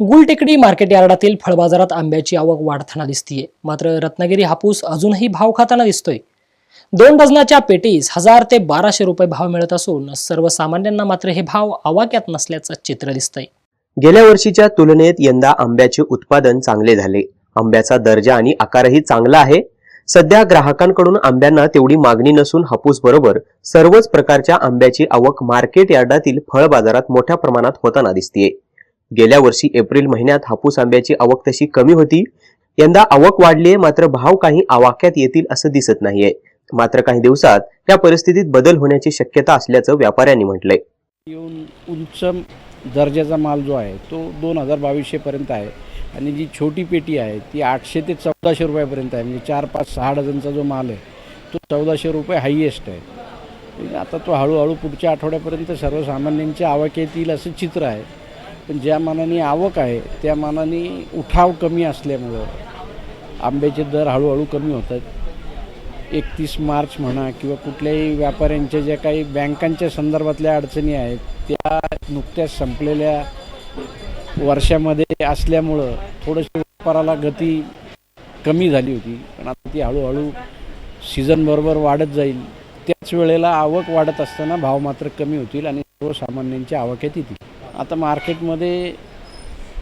Gultekdi market यार्डातील फळबाजारात आंब्याची आवक वाढताना दिसतीये. मात्र रत्नागिरी हापूस अजूनही भाव खाताना दिसतोय. दोन डझनाच्या पेटीस हजार ते बाराशे रुपये भाव मिळत असून सर्वसामान्यांना मात्र हे भाव आवाक्यात नसल्याचं चित्र दिसतंय. गेल्या वर्षीच्या तुलनेत यंदा आंब्याचे उत्पादन चांगले झाले. आंब्याचा दर्जा आणि आकारही चांगला आहे. सध्या ग्राहकांकडून आंब्यांना तेवढी मागणी नसून हापूस बरोबर सर्वच प्रकारच्या आंब्याची आवक मार्केट यार्डातील फळ बाजारात मोठ्या प्रमाणात होताना दिसतीये. गेल्या वर्षी एप्रिल महिन्यात हापूस आंब्याची आवक तशी कमी होती. यंदा आवक वाढली आहे मात्र भाव काही आवाक्यात येतील असं दिसत नाहीये. मात्र काही दिवसात या परिस्थितीत बदल होण्याची शक्यता असल्याचं व्यापाऱ्यांनी म्हटलंय. येऊन उंच दर्जाचा माल जो आहे तो दोन हजार बावीसशेपर्यंत आहे. आणि जी छोटी पेटी आहे ती आठशे ते चौदाशे रुपयापर्यंत आहे. म्हणजे चार पाच सहा डझनचा जो माल आहे तो चौदाशे रुपये हायएस्ट आहे. म्हणजे आता तो हळूहळू पुढच्या आठवड्यापर्यंत सर्वसामान्यांच्या आवाक्यात येतील असं चित्र आहे. पण ज्या मानाने आवक आहे त्या मानाने उठाव कमी असल्यामुळं आंब्याचे दर हळूहळू कमी होत आहेत. एकतीस मार्च म्हणा किंवा कुठल्याही व्यापाऱ्यांच्या ज्या काही बँकांच्या संदर्भातल्या अडचणी आहेत त्या नुकत्याच संपलेल्या वर्षामध्ये असल्यामुळं थोडंशी व्यापाराला गती कमी झाली होती. पण आता ती हळूहळू सीझनबरोबर वाढत जाईल. त्याच वेळेला आवक वाढत असताना भाव मात्र कमी होतील आणि सर्वसामान्यांच्या आवक येतील. आता मार्केटमध्ये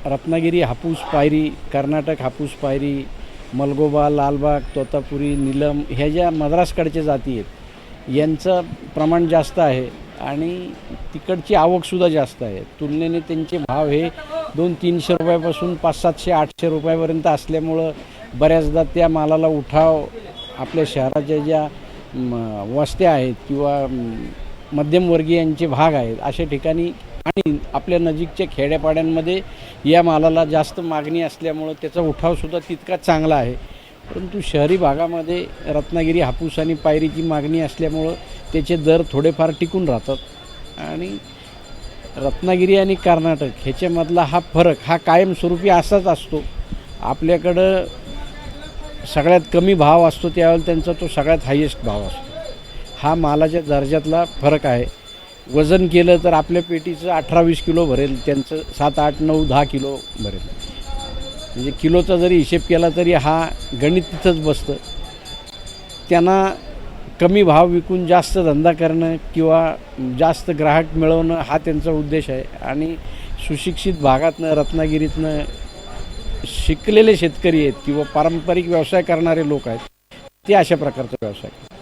रत्नागिरी हापूस पायरी कर्नाटक हापूस पायरी मलगोबा लालबाग तोतापुरी नीलम ह्या ज्या मद्रासकडच्या जाती आहेत यांचं प्रमाण जास्त आहे आणि तिकडची आवकसुद्धा जास्त आहे. तुलनेने त्यांचे भाव हे दोन तीनशे रुपयापासून पाच सातशे आठशे रुपयापर्यंत असल्यामुळं बऱ्याचदा त्या मालाला उठाव आपल्या शहराच्या ज्या म, वस्त्या आहेत किंवा मध्यमवर्गीयांचे भाग आहेत अशा ठिकाणी आणि आपल्या नजीकच्या खेड्यापाड्यांमध्ये या मालाला जास्त मागणी असल्यामुळं त्याचा उठावसुद्धा तितका चांगला आहे. परंतु शहरी भागामध्ये रत्नागिरी हापूस आणि पायरीची मागणी असल्यामुळं त्याचे दर थोडेफार टिकून राहतात. आणि रत्नागिरी आणि कर्नाटक ह्याच्यामधला हा फरक हा कायमस्वरूपी असाच असतो. आपल्याकडं सगळ्यात कमी भाव असतो त्यावेळेला त्यांचा तो सगळ्यात हायेस्ट भाव असतो. हा मालाच्या दर्जातला फरक आहे. वजन केलं तर आपल्या पेटीचं अठरा वीस किलो भरेल त्यांचं सात आठ नऊ दहा किलो भरेल. म्हणजे किलोचा जरी हिशेब केला तरी हा गणित तिथंच बसतं. त्यांना कमी भाव विकून जास्त धंदा करणं किंवा जास्त ग्राहक मिळवणं हा त्यांचा उद्देश आहे. आणि सुशिक्षित भागातनं रत्नागिरीतनं शिकलेले शेतकरी आहेत किंवा पारंपरिक व्यवसाय करणारे लोक आहेत ते अशा प्रकारचा व्यवसाय करतात.